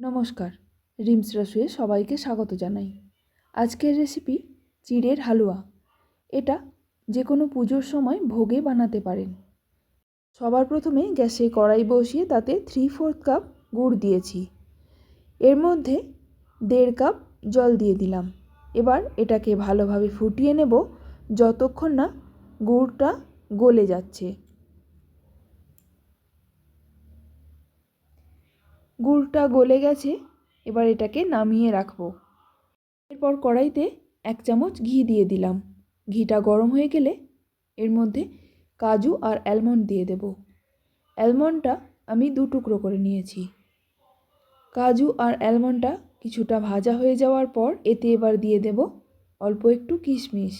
নমস্কার, রিমস রসুয়ে সবাইকে স্বাগত জানাই। আজকের রেসিপি চিড়ের হালুয়া। এটা যে কোনো পুজোর সময় ভোগে বানাতে পারেন। সবার প্রথমে গ্যাসে কড়াই বসিয়ে তাতে থ্রি ফোর্থ কাপ গুড় দিয়েছি। এর মধ্যে দেড় কাপ জল দিয়ে দিলাম। এবার এটাকে ভালোভাবে ফুটিয়ে নেব যতক্ষণ না গুড়টা গলে যাচ্ছে। গুড়টা গলে গেছে, এবার এটাকে নামিয়ে রাখব। এরপর কড়াইতে এক চামচ ঘি দিয়ে দিলাম। ঘিটা গরম হয়ে গেলে এর মধ্যে কাজু আর অ্যালমন্ড দিয়ে দেব। অ্যালমন্ডটা আমি দু টুকরো করে নিয়েছি। কাজু আর অ্যালমন্ডটা কিছুটা ভাজা হয়ে যাওয়ার পর এতে এবার দিয়ে দেব অল্প একটু কিশমিশ।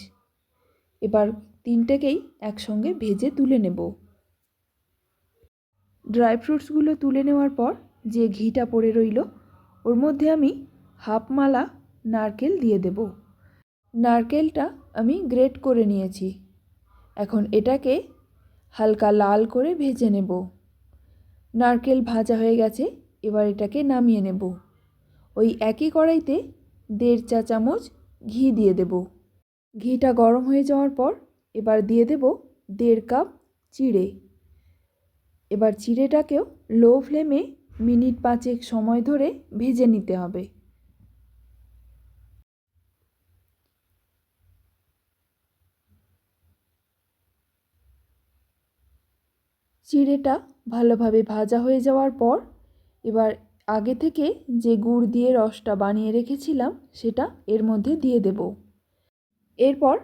এবার তিনটেকেই একসঙ্গে ভেজে তুলে নেব। ড্রাই ফ্রুটসগুলো তুলে নেওয়ার পর যে ঘিটা পড়ে রইল, ওর মধ্যে আমি হাফ মালা নারকেল দিয়ে দেব। নারকেলটা আমি গ্রেট করে নিয়েছি। এখন এটাকে হালকা লাল করে ভেজে নেব। নারকেল ভাজা হয়ে গেছে, এবার এটাকে নামিয়ে নেব। ওই একই কড়াইতে দেড় চা চামচ ঘি দিয়ে দেব। ঘিটা গরম হয়ে যাওয়ার পর এবার দিয়ে দেব দেড় কাপ চিড়ে। এবার চিড়েটাকেও লো ফ্লেমে মিনিট পাঁচেক সময় ধরে ভেজে নিতে হবে। চিড়েটা ভালোভাবে ভাজা হয়ে যাওয়ার পর এবার আগে থেকে যে গুড় দিয়ে রসটা বানিয়ে রেখেছিলাম সেটা এর মধ্যে দিয়ে দেব। এরপর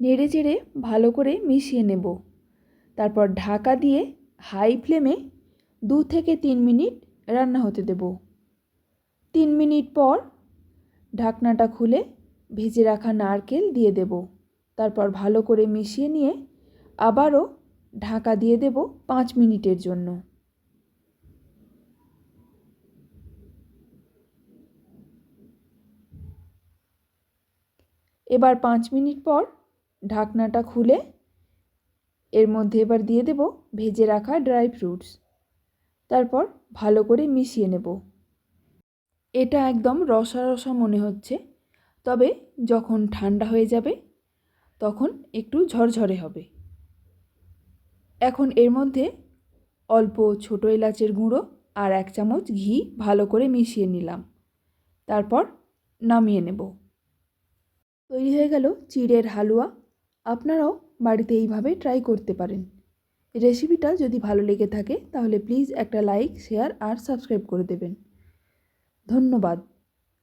নেড়ে চেড়ে ভালো করে মিশিয়ে নেব। তারপর ঢাকা দিয়ে হাই ফ্লেমে দু থেকে তিন মিনিট রান্না হতে দেব। তিন মিনিট পর ঢাকনাটা খুলে ভেজে রাখা নারকেল দিয়ে দেব। তারপর ভালো করে মিশিয়ে নিয়ে আবারও ঢাকা দিয়ে দেব পাঁচ মিনিটের জন্য। এবার পাঁচ মিনিট পর ঢাকনাটা খুলে এর মধ্যে এবার দিয়ে দেব ভেজে রাখা ড্রাই ফ্রুটস। তারপর ভালো করে মিশিয়ে নেব। এটা একদম রসা রসা মনে হচ্ছে। তবে যখন ঠান্ডা হয়ে যাবে, তখন একটু ঝরঝরে হবে। এখন এর মধ্যে অল্প ছোটো এলাচের গুঁড়ো আর এক চামচ ঘি ভালো করে মিশিয়ে নিলাম। তারপর নামিয়ে নেব। তৈরি হয়ে গেল চিড়ের হালুয়া। আপনারাও বাড়িতে এইভাবে ট্রাই করতে পারেন। রেসিপিটা যদি ভালো লেগে থাকে, তাহলে প্লিজ একটা লাইক, শেয়ার আর সাবস্ক্রাইব করে দেবেন। ধন্যবাদ।